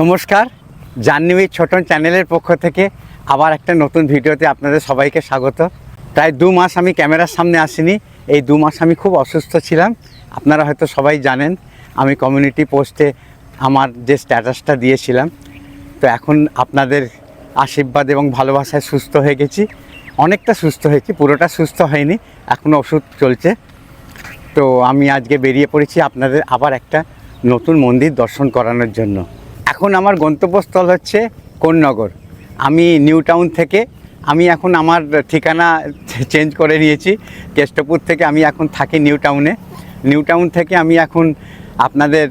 নমস্কার, জাহ্নবী ছোটন চ্যানেলের পক্ষ থেকে আবার একটা নতুন ভিডিওতে আপনাদের সবাইকে স্বাগত। প্রায় দু মাস আমি ক্যামেরার সামনে আসিনি, এই দু মাস আমি খুব অসুস্থ ছিলাম। আপনারা হয়তো সবাই জানেন, আমি কমিউনিটি পোস্টে আমার যে স্ট্যাটাসটা দিয়েছিলাম। তো এখন আপনাদের আশীর্বাদ এবং ভালোবাসায় সুস্থ হয়ে গেছি। অনেকটা সুস্থ হয়েছি, পুরোটা সুস্থ হয়নি এখনও ওষুধ চলছে। তো আমি আজকে বেরিয়ে পড়েছি আপনাদের আবার একটা নতুন মন্দির দর্শন করানোর জন্য। এখন আমার গন্তব্যস্থল হচ্ছে কোন্নগর। আমি নিউ টাউন থেকে, আমি এখন আমার ঠিকানা চেঞ্জ করে নিয়েছি। কেষ্টপুর থেকে আমি এখন থাকি নিউ টাউনে। নিউ টাউন থেকে আমি এখন আপনাদের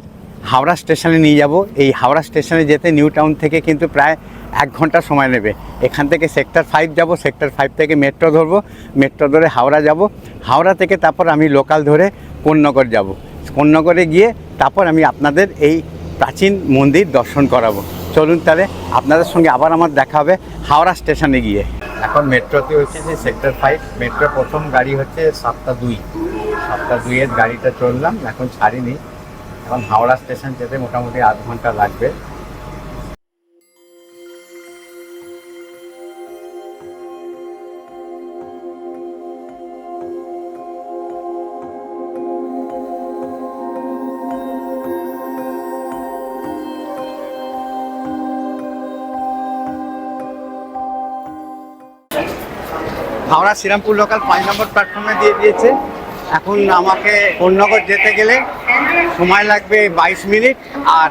হাওড়া স্টেশনে নিয়ে যাব। এই হাওড়া স্টেশনে যেতে নিউ টাউন থেকে কিন্তু প্রায় এক ঘণ্টা সময় নেবে। এখান থেকে সেক্টর ফাইভ যাব, সেক্টর ফাইভ থেকে মেট্রো ধরবো। মেট্রো ধরে হাওড়া যাব। হাওড়া থেকে তারপর আমি লোকাল ধরে কোন্নগর যাব। কোন্নগরে গিয়ে তারপর আমি আপনাদের এই প্রাচীন মন্দির দর্শন করাবো। চলুন তাহলে আপনাদের সঙ্গে আবার আমার দেখা হবে হাওড়া স্টেশনে গিয়ে। এখন মেট্রোতে হচ্ছে যে সেক্টর ফাইভ, মেট্রো প্রথম গাড়ি হচ্ছে সাতটা দুই। সাতটা দুইয়ের গাড়িটা চললাম, এখন ছাড়িনি। এখন হাওড়া স্টেশন যেতে মোটামুটি আধ ঘণ্টা লাগবে। হাওড়া শ্রীরামপুর লোকাল পাঁচ নম্বর প্ল্যাটফর্মে দিয়ে দিয়েছে। এখন আমাকে অন্যগর যেতে গেলে সময় লাগবে বাইশ মিনিট আর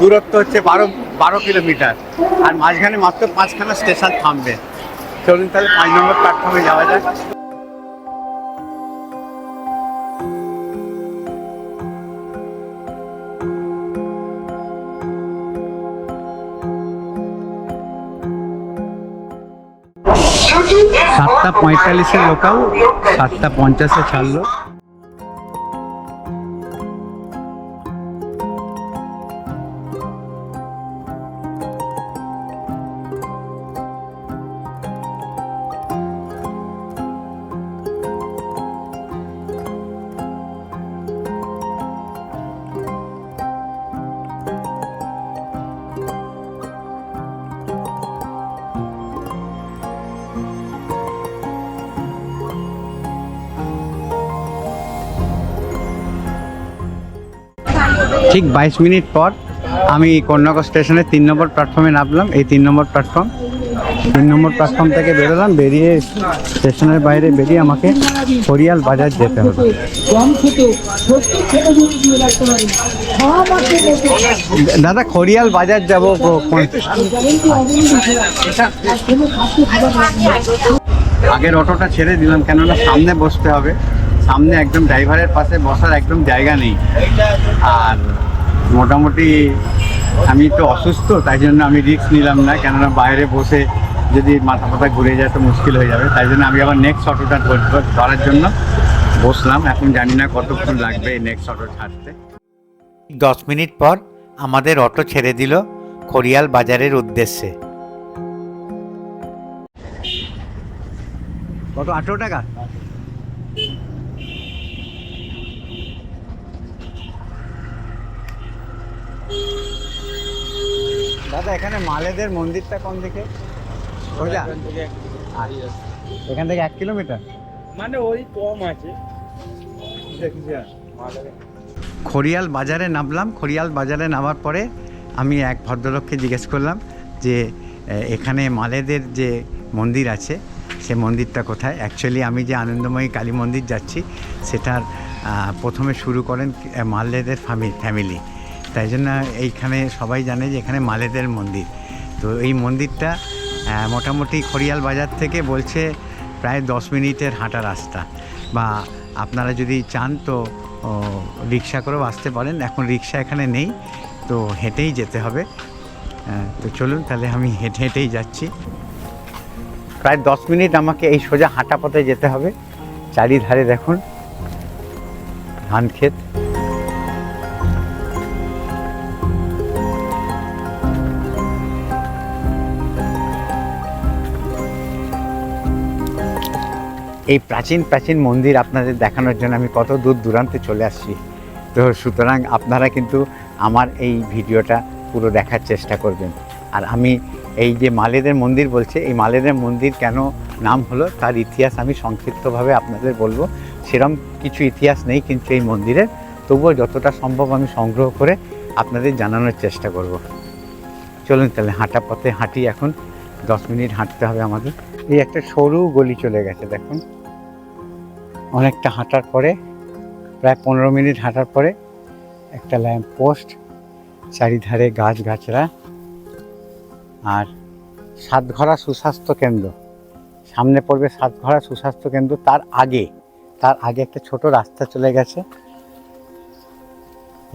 দূরত্ব হচ্ছে বারো বারো কিলোমিটার। আর মাঝখানে মাত্র পাঁচখানা স্টেশন থামবে। চলুন তাহলে পাঁচ নম্বর প্ল্যাটফর্মে যাওয়া যাক। সাতটা পঁয়তাল্লিশে লোকাল সাতটা পঞ্চাশে ছাড়লো। ঠিক বাইশ মিনিট পর আমি কন্যাকর স্টেশনের তিন নম্বর প্ল্যাটফর্মে নামলাম এই তিন নম্বর প্ল্যাটফর্ম তিন নম্বর প্ল্যাটফর্ম থেকে বেরোলাম, বেরিয়ে স্টেশনের বাইরে বেরিয়ে আমাকে হরিয়াল বাজার যেতে হবে। দাদা খড়িয়াল বাজার যাব। আগের অটোটা ছেড়ে দিলাম, কেননা সামনে বসতে হবে সামনে একদম ড্রাইভারের পাশে বসার একদম জায়গা নেই আর মোটামুটি আমি তো অসুস্থ তাই জন্য আমি রিস্ক নিলাম না। কেননা বাইরে বসে যদি মাথা ফাথা ঘুরে যায় তো মুশকিল হয়ে যাবে। তাই জন্য আমি আবার নেক্সট অটোটা ধরার জন্য বসলাম। এখন জানি না কতক্ষণ লাগবে এই নেক্সট অটো ছাড়তে। দশ মিনিট পর আমাদের অটো ছেড়ে দিল খড়িয়াল বাজারের উদ্দেশ্যে। কত? আঠেরো টাকা? দাদা এখানে মালেদের মন্দিরটা কোন দিকে? সোজা। এখান থেকে এক কিলোমিটার মানে ওই কম আছে। খড়িয়াল বাজারে নামলাম। খড়িয়াল বাজারে নামার পরে আমি এক ভদ্রলোককে জিজ্ঞেস করলাম যে এখানে মালেদের যে মন্দির আছে সে মন্দিরটা কোথায়? অ্যাকচুয়ালি আমি যে আনন্দময়ী কালী মন্দির যাচ্ছি সেটার প্রথমে শুরু করেন মালেদের ফ্যামিলি ফ্যামিলি তাই জন্য এইখানে সবাই জানে যে এখানে মালেদের মন্দির। তো এই মন্দিরটা মোটামুটি খড়িয়াল বাজার থেকে বলছে প্রায় দশ মিনিটের হাঁটা রাস্তা। বা আপনারা যদি চান তো রিক্সা করেও আসতে পারেন। এখন রিক্সা এখানে নেই, তো হেঁটেই যেতে হবে। তো চলুন তাহলে আমি হেঁটে হেঁটেই যাচ্ছি। প্রায় দশ মিনিট আমাকে এই সোজা হাঁটা পথে যেতে হবে। চারিধারে দেখুন ধান ক্ষেত এই প্রাচীন প্রাচীন মন্দির আপনাদের দেখানোর জন্য আমি কত দূর দূরান্তে চলে আসছি। তো সুতরাং আপনারা কিন্তু আমার এই ভিডিওটা পুরো দেখার চেষ্টা করবেন। আর আমি এই যে মালেদের মন্দির বলছে, এই মালেদের মন্দির কেন নাম হলো, তার ইতিহাস আমি সংক্ষিপ্তভাবে আপনাদের বলব। সেরম কিছু ইতিহাস নেই কিন্তু এই মন্দিরের। তবুও যতটা সম্ভব আমি সংগ্রহ করে আপনাদের জানানোর চেষ্টা করব। চলুন তাহলে হাঁটা পথে হাঁটি এখন। দশ মিনিট হাঁটতে হবে আমাদের এই একটা সরু গলি চলে গেছে, দেখুন। অনেকটা হাঁটার পরে, প্রায় পনেরো মিনিট হাঁটার পরে একটা ল্যাম্প পোস্ট, চারিধারে গাছ গাছরা আর সাতঘরা সুস্বাস্থ্য কেন্দ্র। সামনে পড়বে সাতঘরা সুস্বাস্থ্য কেন্দ্র, তার আগে তার আগে একটা ছোট রাস্তা চলে গেছে।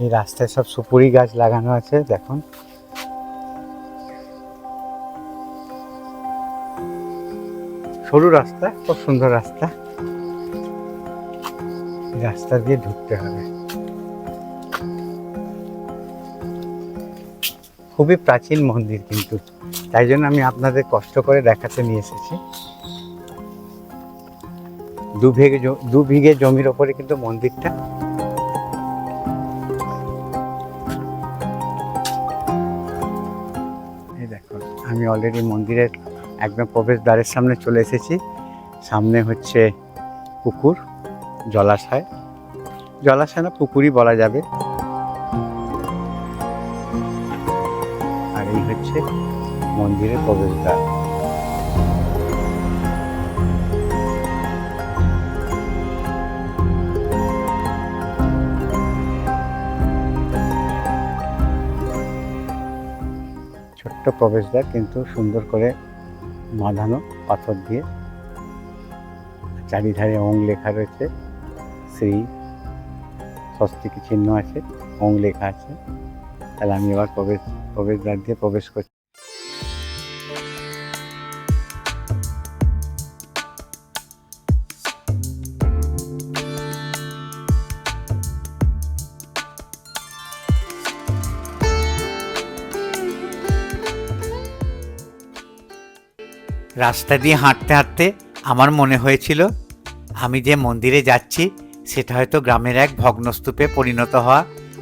এই রাস্তায় সব সুপুরি গাছ লাগানো আছে, দেখুন। সরু রাস্তা, খুব সুন্দর রাস্তা। রাস্তা দিয়ে ঢুকতে হবে। খুবই প্রাচীন মন্দির কিন্তু। তাই জন্য আমি আপনাদের কষ্ট করে দেখাতে নিয়ে এসেছি। দু জ- দু বিঘে জমির ওপরে কিন্তু মন্দিরটা। আমি অলরেডি মন্দিরের একদম প্রবেশদ্বারের সামনে চলে এসেছি। সামনে হচ্ছে পুকুর, জলাশয়। জলাশয় না, পুকুরই বলা যাবে। আর এই হচ্ছে মন্দিরের প্রবেশদ্বার। ছোট্ট প্রবেশদ্বার, কিন্তু সুন্দর করে বাঁধানো পাথর দিয়ে। চারিধারে অং লেখা রয়েছে, শ্রী স্বস্তিক চিহ্ন আছে অং লেখা আছে। তাহলে আমি এবার প্রবেশ, প্রবেশদ্বার দিয়ে প্রবেশ করছি। রাস্তা দিয়ে হাঁটতে হাঁটতে আমার মনে হয়েছিল, আমি যে মন্দিরে যাচ্ছি, সেটা হয়তো গ্রামের এক ভগ্নস্তূপে পরিণত হওয়া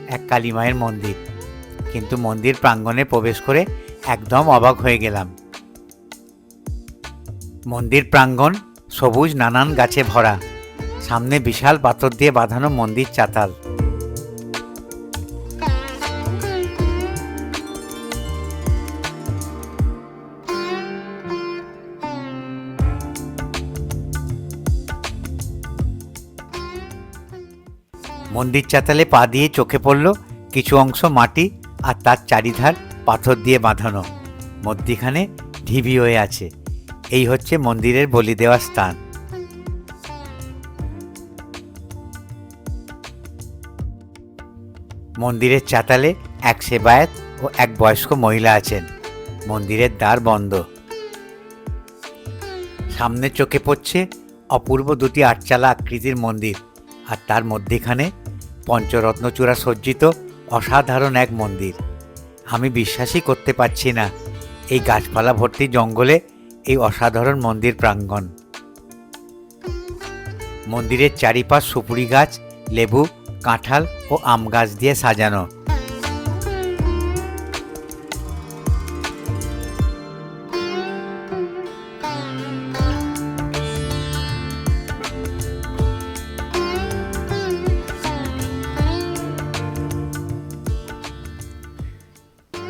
এক কালীমায়ের মন্দির। কিন্তু মন্দির প্রাঙ্গণে প্রবেশ করে একদম অবাক হয়ে গেলাম। মন্দির প্রাঙ্গণ সবুজ নানান গাছে ভরা, সামনে বিশাল পাথর দিয়ে বাঁধানো মন্দির চাতাল। মন্দির চাতালে পা দিয়ে চোখে পড়ল কিছু অংশ মাটি আর তার চারিধার পাথর দিয়ে বাঁধানো। মধ্যিখানে ঢিবি হয়ে আছে। এই হচ্ছে মন্দিরের বলি দেওয়ার স্থান। মন্দিরের চাতালে এক সেবায়েত ও এক বয়স্ক মহিলা আছেন। মন্দিরের দ্বার বন্ধ। সামনে চোখে পড়ছে অপূর্ব দুটি আটচালা আকৃতির মন্দির আর তার মধ্যেখানে পঞ্চরত্নচূড়া সজ্জিত অসাধারণ এক মন্দির। আমি বিশ্বাসই করতে পারছি না এই গাছপালা ভর্তি জঙ্গলে এই অসাধারণ মন্দির প্রাঙ্গণ। মন্দিরের চারিপাশ সুপুরি গাছ, লেবু, কাঁঠাল ও আম গাছ দিয়ে সাজানো।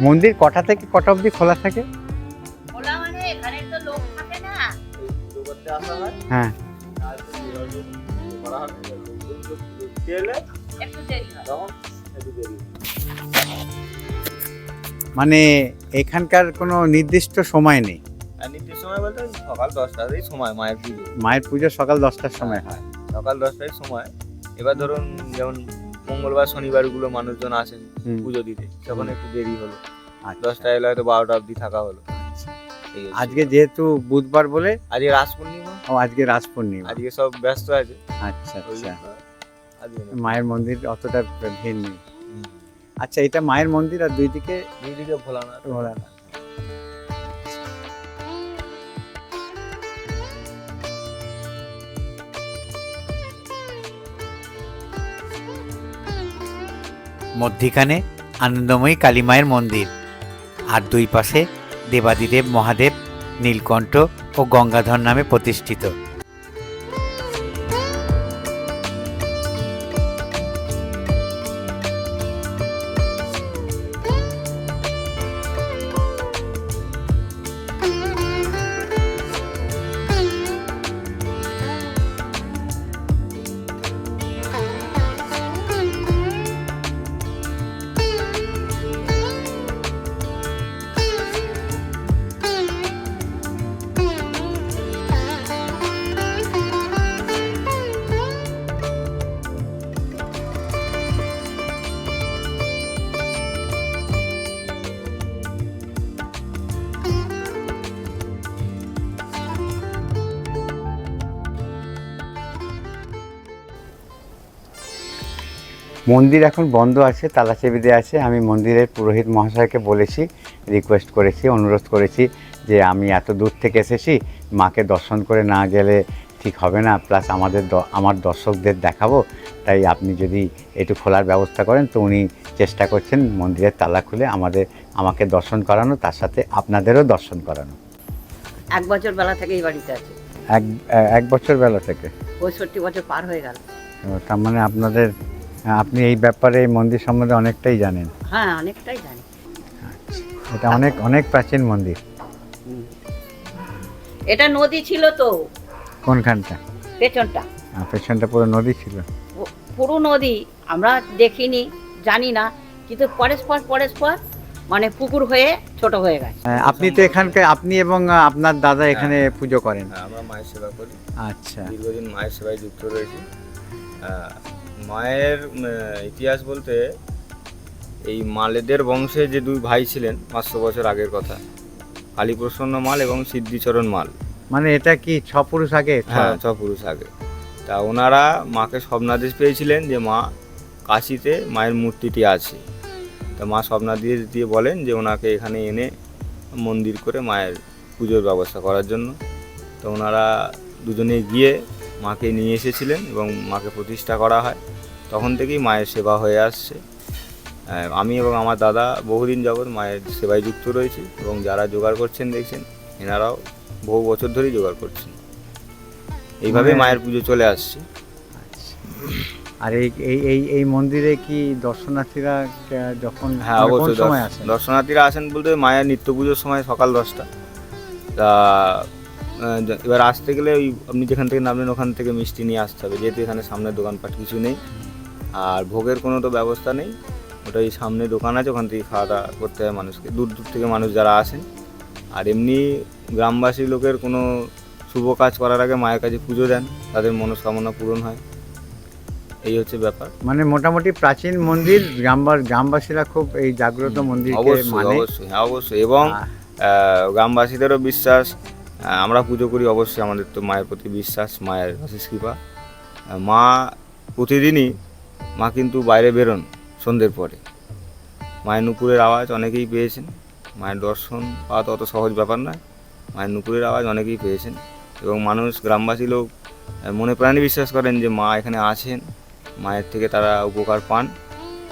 মন্দির কটা থেকে কটা অবধি খোলা থাকে? মানে এখানে তো লোক থাকে না। হ্যাঁ। একটু দেরি হয়। মানে এখানকার কোনো নির্দিষ্ট সময় নেই? আর নির্দিষ্ট সময় বলতে সকাল দশটাতেই সময় মায়ের পুজো। মায়ের পুজো সকাল দশটার সময় হয়। সকাল দশটায় সময়। এবার ধরুন যেমন মঙ্গলবার শনিবারগুলো মানুষজন আসেন পুজো দিতে। তখন একটু দেরি হলো। আচ্ছা। দশটা এলে হয়তো বারোটা অবধি থাকা হলো। আজকে যেহেতু বুধবার বলে আজকে রাস পূর্ণিমা ও আজকে রাস পূর্ণিমা আজকে সব ব্যস্ত আছে। আচ্ছা আচ্ছা। মায়ের মন্দির অতটা ভিড় নেই। আচ্ছা এটা মায়ের মন্দির আর দুই দিকে দুই দিকে ভোলানাথ। ভোলানাথ। মধ্যিখানে আনন্দময়ী কালী মায়ের মন্দির আর দুই পাশে দেবাদিদেব মহাদেব, নীলকণ্ঠ ও গঙ্গাধর নামে প্রতিষ্ঠিত। মন্দির এখন বন্ধ আছে তালা চেপে দেওয়া আছে। আমি মন্দিরের পুরোহিত মহাশয়কে বলেছি রিকোয়েস্ট করেছি অনুরোধ করেছি যে আমি এত দূর থেকে এসেছি মাকে দর্শন করে না গেলে ঠিক হবে না। প্লাস আমাদের আমার দর্শকদের দেখাবো। তাই আপনি যদি একটু খোলার ব্যবস্থা করেন তো উনি চেষ্টা করছেন মন্দিরের তালা খুলে আমাদের আমাকে দর্শন করানো তার সাথে আপনাদেরও দর্শন করানো। এক বছর বেলা থেকে এই বাড়িতে আছে। এক এক বছর বেলা থেকে। পঁয়ষট্টি বছর পার হয়ে গেল। তার মানে আপনাদের আপনি এই ব্যাপারে এই মন্দির সম্বন্ধে অনেকটাই জানেন। হ্যাঁ অনেকটাই জানি। এটা অনেক অনেক প্রাচীন মন্দির। এটা নদী ছিল তো। কোনখানটা? পেছনটা। আহ, পেছনটা পুরো নদী ছিল। পুরো নদী আমরা দেখিনি জানি না কিন্তু পরস্পর পরস্পর মানে পুকুর হয়ে ছোট হয়ে গেছে। আহ, আপনি তো এখানকার আপনি এবং আহ, আপনার দাদা এখানে পুজো করেন। হ্যাঁ, আমরা মায়ের সেবা করি। আচ্ছা। দীর্ঘদিন মায়ের সেবায় যুক্ত রয়েছি। আহ, মায়ের ইতিহাস বলতে এই মালেদের বংশে যে দুই ভাই ছিলেন পাঁচশো বছর আগের কথা কালীপ্রসন্ন মাল এবং সিদ্ধিচরণ মাল। মানে এটা কি ছ পুরুষ আগে? হ্যাঁ ছ পুরুষ আগে। তা ওনারা মাকে স্বপ্নাদেশ পেয়েছিলেন যে মা কাশিতে মায়ের মূর্তিটি আছে। তা মা স্বপ্নাদেশ দিয়ে বলেন যে ওনাকে এখানে এনে মন্দির করে মায়ের পুজোর ব্যবস্থা করার জন্য। তো ওনারা দুজনে গিয়ে মাকে নিয়ে এসেছিলেন এবং মাকে প্রতিষ্ঠা করা হয়। তখন থেকেই মায়ের সেবা হয়ে আসছে। আমি এবং আমার দাদা বহুদিন যাবৎ মায়ের সেবায় যুক্ত রয়েছি এবং যারা জোগাড় করছেন দেখছেন এনারাও বহু বছর ধরেই জোগাড় করছেন। এইভাবে মানে- মায়ের পুজো চলে আসছে। আর এই এই এই এই মন্দিরে কি দর্শনার্থীরা যখন হ্যাঁ মানে অবশ্যই দর্শনার্থীরা আসেন বলতে মায়ের নিত্য পুজোর সময় সকাল দশটা। তা এবার আসতে গেলে ওই আপনি যেখান থেকে নামলেন ওখান থেকে মিষ্টি নিয়ে আসতে হবে। যেহেতু এখানে সামনে দোকানপাট কিছু নেই। আর ভোগের কোনো তো ব্যবস্থা নেই। ওটা এই সামনে দোকান আছে ওখান থেকে খাওয়া দাওয়া করতে হয় মানুষকে। দূর দূর থেকে মানুষ যারা আসেন। আর এমনি গ্রামবাসী লোকের কোনো শুভ কাজ করার আগে মায়ের কাছে পুজো দেন। তাদের মনস্কামনা পূরণ হয়। এই হচ্ছে ব্যাপার। মানে মোটামুটি প্রাচীন মন্দির গ্রামবার গ্রামবাসীরা খুব এই জাগ্রত মন্দির অবশ্যই মানে। অবশ্যই হ্যাঁ অবশ্যই। এবং গ্রামবাসীদেরও বিশ্বাস আমরা পুজো করি অবশ্যই আমাদের তো মায়ের প্রতি বিশ্বাস, মায়ের অশেষ কৃপা। মা প্রতিদিনই, মা কিন্তু বাইরে বেরোন সন্ধ্যের পরে। মায়ের নুপুরের আওয়াজ অনেকেই পেয়েছেন। মায়ের দর্শন পাওয়া তো অত সহজ ব্যাপার নয়। মায়ের নুপুরের আওয়াজ অনেকেই পেয়েছেন এবং মানুষ, গ্রামবাসী লোক মনে প্রাণে বিশ্বাস করেন যে মা এখানে আছেন, মায়ের থেকে তারা উপকার পান।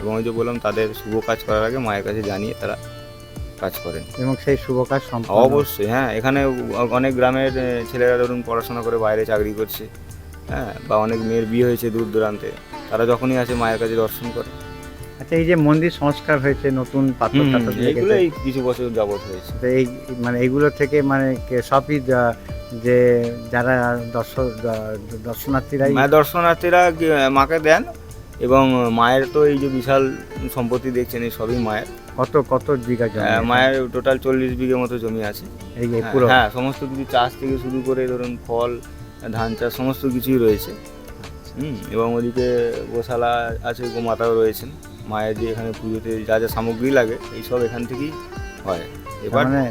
এবং ওই যে বললাম, তাদের শুভ কাজ করার আগে মায়ের কাছে জানিয়ে তারা কাজ করেন। এবং সেই শুভ কাজ সম্পন্ন অবশ্যই হ্যাঁ এখানে অনেক গ্রামের ছেলেরা ধরুন পড়াশোনা করে বাইরে চাকরি করছে হ্যাঁ বা অনেক মেয়ের বিয়ে হয়েছে দূর দূরান্তে তারা যখনই আসে মায়ের কাছে দর্শন করে। আচ্ছা এই যে মন্দির সংস্কার হয়েছে নতুন পাথর টাথর এই কিছু বছর যাবত হয়েছে। তো এই মানে এইগুলো থেকে মানে সবই যে যারা দর্শক দর্শনার্থীরা দর্শনার্থীরা মাকে দেন এবং মায়ের তো এই যে বিশাল সম্পত্তি দেখছেন এই সবই মায়ের। কত কত বিঘা জমি মায়ের টোটাল চল্লিশ বিঘে মতো জমি আছে। এই হ্যাঁ, পুরো? হ্যাঁ সমস্ত কিছু চাষ থেকে শুরু করে ধরুন ফল ধান চাষ সমস্ত কিছুই রয়েছে। হুম এবং ওদিকে গোশালা আছে গোমাতাও রয়েছেন। মায়ের যে এখানে পুজোতে যা যা সামগ্রী লাগে এই সব এখান থেকেই হয়। এবার মানে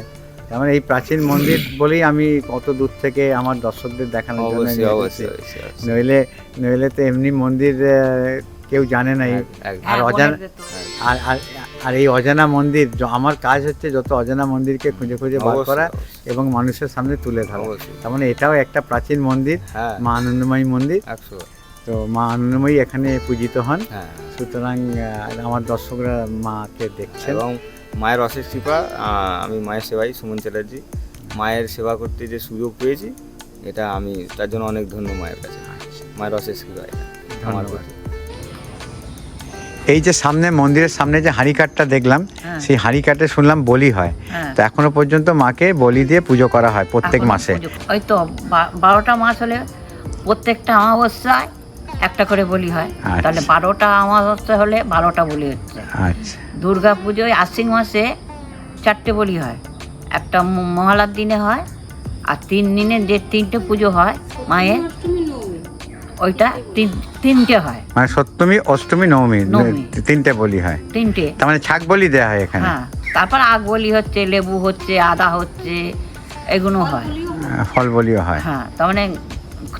তার মানে এই প্রাচীন মন্দির বলেই আমি কত দূর থেকে আমার দর্শকদের দেখানোর জন্য অবশ্যই। নইলে নইলে তো এমনি মন্দির কেউ জানে না এই- এক- আর হ্যাঁ, অজানা- আর আর আর এই অজানা মন্দির আমার কাজ হচ্ছে যত অজানা মন্দিরকে খুঁজে খুঁজে বার করা এবং মানুষের সামনে তুলে ধরা। তার মানে এটাও একটা প্রাচীন মন্দির হ্যাঁ। মা আনন্দময়ী মন্দির। তো মা আনন্দময়ী এখানে পূজিত হন। হ্যাঁ সুতরাং আমার দর্শকরা মাকে দেখছে এবং মায়ের অশেষ কৃপা আমি মায়ের সেবাই সুমন চ্যাটার্জি। মায়ের সেবা করতে যে সুযোগ পেয়েছি এটা আমি তার জন্য অনেক ধন্য মায়ের কাছে। মায়ের অশেষ কৃপা এটা আমার। এই যে সামনে মন্দিরের সামনে যে হাঁড়ি কাঠটা দেখলাম হ্যাঁ। সেই হাঁড়ি কাঠে শুনলাম বলি হয়। হ্যাঁ। তো এখনও পর্যন্ত মাকে বলি দিয়ে পুজো করা হয় প্রত্যেক মাসে। ওই তো বারোটা মাস হলে প্রত্যেকটা অমাবস্যায় একটা করে বলি হয়। আচ্ছা। তাহলে বারোটা অমাবস্যা হলে বারোটা বলি হচ্ছে। আচ্ছা। দুর্গা পুজোয় আশ্বিন মাসে চারটে বলি হয়। একটা মহালার দিনে হয় আর তিন দিনে যে তিনটে পুজো হয় মায়ের ওইটা তিন তিনটে হয়। মানে সপ্তমী অষ্টমী নবমী। তিনটে বলি হয়। তিনটে। তার মানে ছাক বলি দেওয়া হয় এখানে। হ্যাঁ তারপর আগ বলি হচ্ছে লেবু হচ্ছে আদা হচ্ছে এগুলো হয়। ফল বলিও হয়। হ্যাঁ তার মানে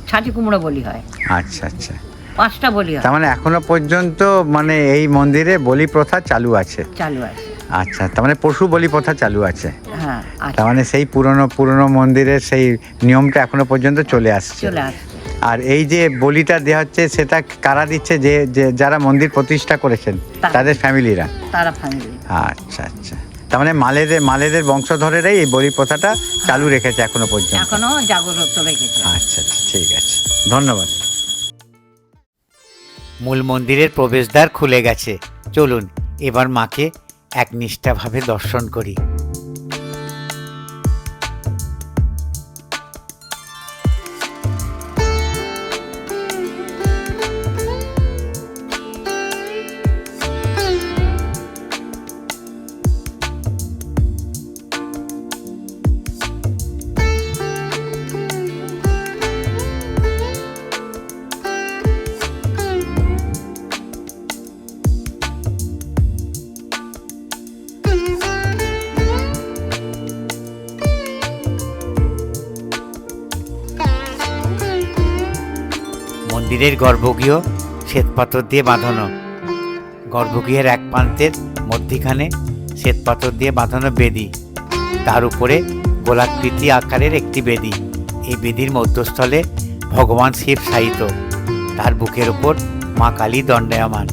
ছাঁচি কুমড়ো বলি হয়। আচ্ছা আচ্ছা। পাঁচটা বলি হয়। তার মানে এখনও পর্যন্ত মানে এই মন্দিরে বলি প্রথা চালু আছে। চালু আছে। আচ্ছা তার মানে পশু বলি প্রথা চালু আছে। হ্যাঁ তার মানে সেই পুরনো পুরনো মন্দিরের সেই নিয়মটা এখনও পর্যন্ত চলে আসছে। আর এই যে বলিটা দেওয়া হচ্ছে সেটা কারা দিচ্ছে? যে যে যারা মন্দির প্রতিষ্ঠা করেছেন তাদের ফ্যামিলিরা। তারা ফ্যামিলি আচ্ছা আচ্ছা। তার মানে মালেদের মালেদের বংশধরেরাই এই বলি প্রথাটা চালু রেখেছে এখনও পর্যন্ত। এখনও জাগ্রত রেখেছে। আচ্ছা আচ্ছা ঠিক আছে। ধন্যবাদ। মূল মন্দিরের প্রবেশদ্বার খুলে গেছে। চলুন এবার মাকে এক একনিষ্ঠাভাবে দর্শন করি। মন্দিরের গর্ভগৃহ শ্বেতপাথর দিয়ে বাঁধানো। গর্ভগৃহের এক প্রান্তের মধ্যিখানে শ্বেতপাথর দিয়ে বাঁধানো বেদি। তার উপরে গোলাকৃতি আকারের একটি বেদি। এই বেদির মধ্যস্থলে ভগবান শিব সাহিত তার বুকের ওপর মা কালী দণ্ডায়মান।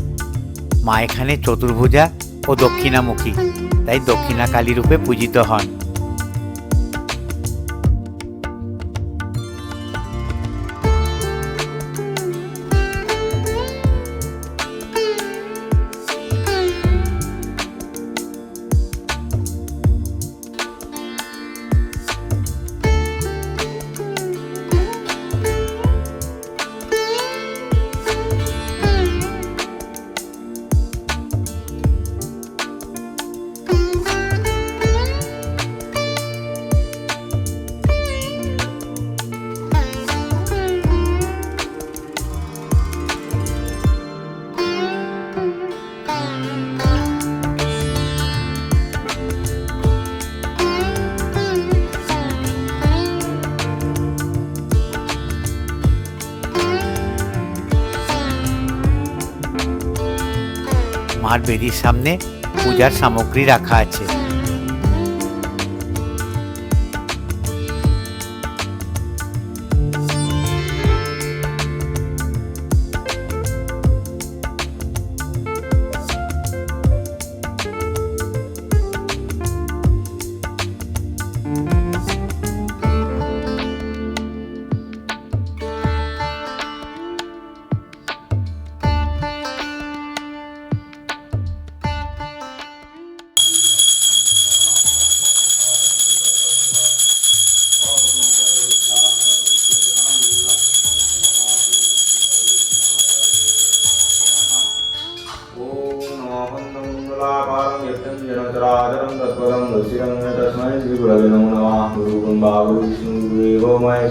মা এখানে চতুর্ভুজা ও দক্ষিণামুখী, তাই দক্ষিণা কালী রূপে পূজিত হন। বেদির সামনে পূজার সামগ্রী রাখা আছে।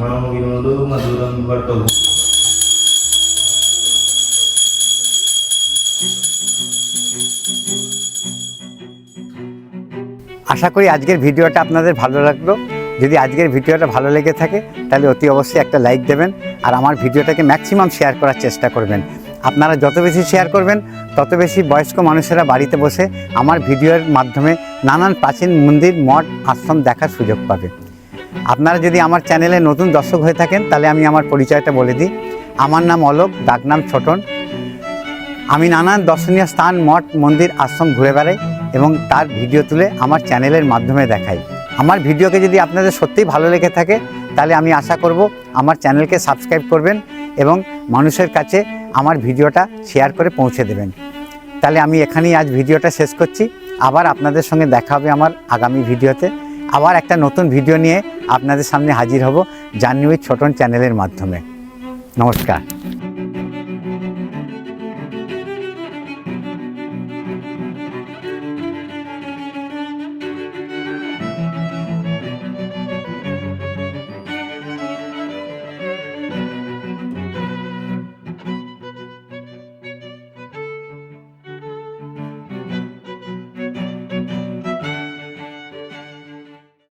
মনোবিনোদো মধুরম বর্তভূ আশা করি আজকের ভিডিওটা আপনাদের ভালো লাগল। যদি আজকের ভিডিওটা ভালো লেগে থাকে, তাহলে অতি অবশ্যই একটা লাইক দেবেন আর আমার ভিডিওটাকে ম্যাক্সিমাম শেয়ার করার চেষ্টা করবেন। আপনারা যত বেশি শেয়ার করবেন, তত বেশি বয়স্ক মানুষেরা বাড়িতে বসে আমার ভিডিওর মাধ্যমে নানান প্রাচীন মন্দির, মঠ, আশ্রম দেখার সুযোগ পাবে। আপনারা যদি আমার চ্যানেলে নতুন দর্শক হয়ে থাকেন, তাহলে আমি আমার পরিচয়টা বলে দিই। আমার নাম অলোক ডাকনাম ছোটন। আমি নানান দর্শনীয় স্থান, মঠ, মন্দির, আশ্রম ঘুরে বেড়াই এবং তার ভিডিও তুলে আমার চ্যানেলের মাধ্যমে দেখাই। আমার ভিডিওকে যদি আপনাদের সত্যিই ভালো লেগে থাকে, তাহলে আমি আশা করব আমার চ্যানেলকে সাবস্ক্রাইব করবেন এবং মানুষের কাছে আমার ভিডিওটা শেয়ার করে পৌঁছে দেবেন। তাহলে আমি এখানেই আজ ভিডিওটা শেষ করছি। আবার আপনাদের সঙ্গে দেখা হবে আমার আগামী ভিডিওতে। আবার একটা নতুন ভিডিও নিয়ে আপনাদের সামনে হাজির হব জাহ্নবী ছোটন চ্যানেলের মাধ্যমে। নমস্কার।